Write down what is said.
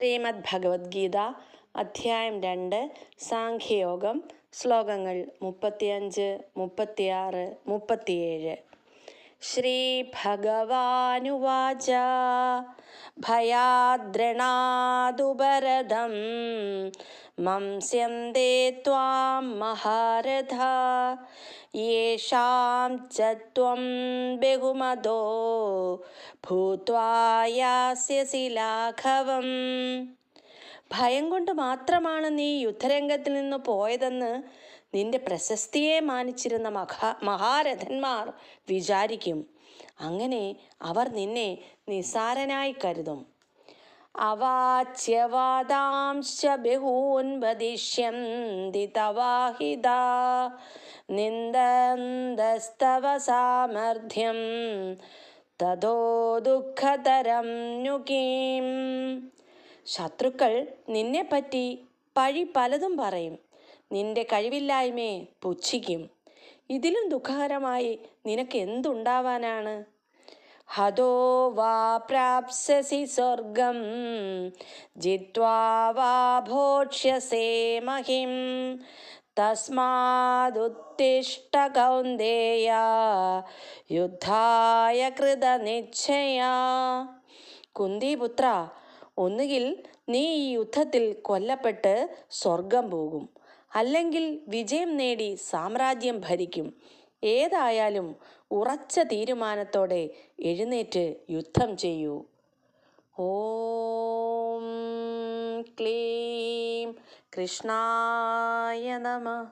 ശ്രീമദ് ഭഗവത്ഗീത അധ്യായം രണ്ട് സാഖ്യയോഗം ശ്ലോകങ്ങൾ മുപ്പത്തിയഞ്ച് മുപ്പത്തിയാറ് മുപ്പത്തിയേഴ്. ശ്രീ ഭഗവാനുവാച ഭയാദ്രണാദുപരദം യേഷാം ച ത്വം ബഹുമതോ ഭൂത്വാ യാസ്യസി ലാഘവം ഭയം കൊണ്ട് മാത്രമാണ് നീ യുദ്ധരംഗത്തിൽ നിന്ന് പോയതെന്ന് നിന്റെ പ്രശസ്തിയെ മാനിച്ചിരുന്ന മഹാ മഹാരഥന്മാർ വിചാരിക്കും. അങ്ങനെ അവർ നിന്നെ നിസാരനായി കരുതും. അവാച്യവാദാംശ ബഹൂൻ തവാഹിത നിന്ദന്തസ്തവ സാമർഥ്യം ദുഃഖതരം നുകീം. ശത്രുക്കൾ നിന്നെപ്പറ്റി പഴി പലതും പറയും. നിന്റെ കഴിവില്ലായ്മയെ പുച്ഛിക്കും. ഇതിലും ദുഃഖകരമായി നിനക്ക് എന്തുണ്ടാവാനാണ്? ഹതോ വാ പ്രാപ്സ്യസി സ്വർഗം. ജിത്വാ വാ ഭോക്ഷ്യസേ മഹിം. തസ്മാദുത്തിഷ്ട കൗന്ദേയ യുദ്ധായ കൃതനിശ്ചയാ. കുന്തിപുത്ര ഒന്നുകിൽ നീ ഈ യുദ്ധത്തിൽ കൊല്ലപ്പെട്ട് സ്വർഗം പോകും. അല്ലെങ്കിൽ വിജയം നേടി സാമ്രാജ്യം ഭരിക്കും. ഏതായാലും ഉറച്ച തീരുമാനത്തോടെ എഴുന്നേറ്റ് യുദ്ധം ചെയ്യൂ. ഓം ക്ലീം കൃഷ്ണായ നമ.